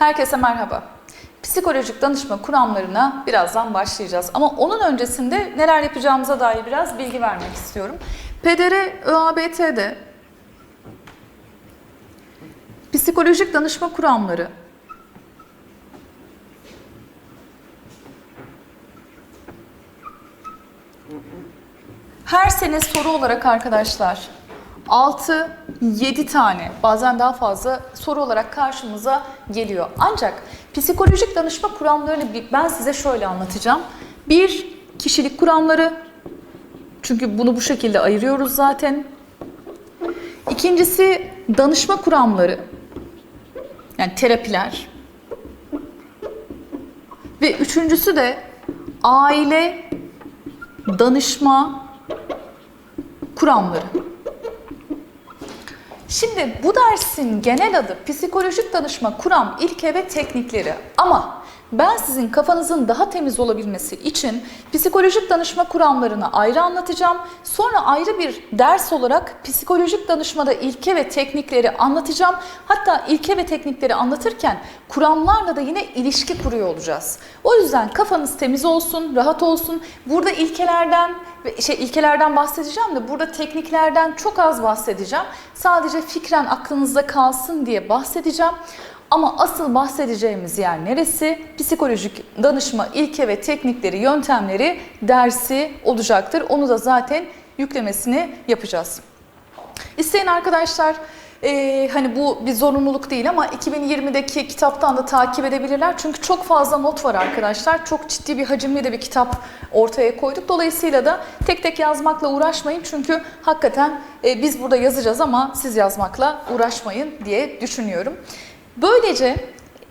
Herkese merhaba. Psikolojik danışma kuramlarına birazdan başlayacağız. Ama onun öncesinde neler yapacağımıza dair biraz bilgi vermek istiyorum. PDR ÖABT'de psikolojik danışma kuramları her sene soru olarak arkadaşlar 6-7 tane bazen daha fazla soru olarak karşımıza geliyor. Ancak psikolojik danışma kuramlarını ben size şöyle anlatacağım. Bir, kişilik kuramları. Çünkü bunu bu şekilde ayırıyoruz zaten. İkincisi danışma kuramları. Yani terapiler. Ve üçüncüsü de aile danışma kuramları. Şimdi bu dersin genel adı psikolojik danışma kuram ilke ve teknikleri. Ama ben sizin kafanızın daha temiz olabilmesi için psikolojik danışma kuramlarını ayrı anlatacağım. Sonra ayrı bir ders olarak psikolojik danışmada ilke ve teknikleri anlatacağım. Hatta ilke ve teknikleri anlatırken kuramlarla da yine ilişki kuruyor olacağız. O yüzden kafanız temiz olsun, rahat olsun. Burada ilkelerden ve şey ilkelerden bahsedeceğim de burada tekniklerden çok az bahsedeceğim. Sadece fikren aklınızda kalsın diye bahsedeceğim. Ama asıl bahsedeceğimiz yer neresi? Psikolojik danışma ilke ve teknikleri, yöntemleri dersi olacaktır. Onu da zaten yüklemesini yapacağız. İsteyen arkadaşlar e, hani bu bir zorunluluk değil ama 2020'deki kitaptan da takip edebilirler. Çünkü çok fazla not var arkadaşlar. Çok ciddi bir hacimli de bir kitap ortaya koyduk. Dolayısıyla da tek tek yazmakla uğraşmayın. Çünkü hakikaten e, biz burada yazacağız ama siz yazmakla uğraşmayın diye düşünüyorum. Böylece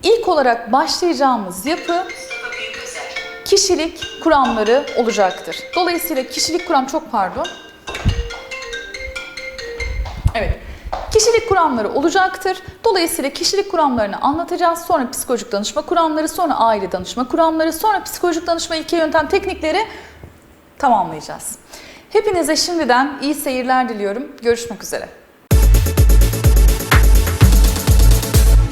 ilk olarak başlayacağımız yapı kişilik kuramları olacaktır. Dolayısıyla kişilik kuram çok pardon. Evet. Kişilik kuramları olacaktır. Dolayısıyla kişilik kuramlarını anlatacağız. Sonra psikolojik danışma kuramları, sonra aile danışma kuramları, sonra psikolojik danışma ilke yöntem teknikleri tamamlayacağız. Hepinize şimdiden iyi seyirler diliyorum. Görüşmek üzere.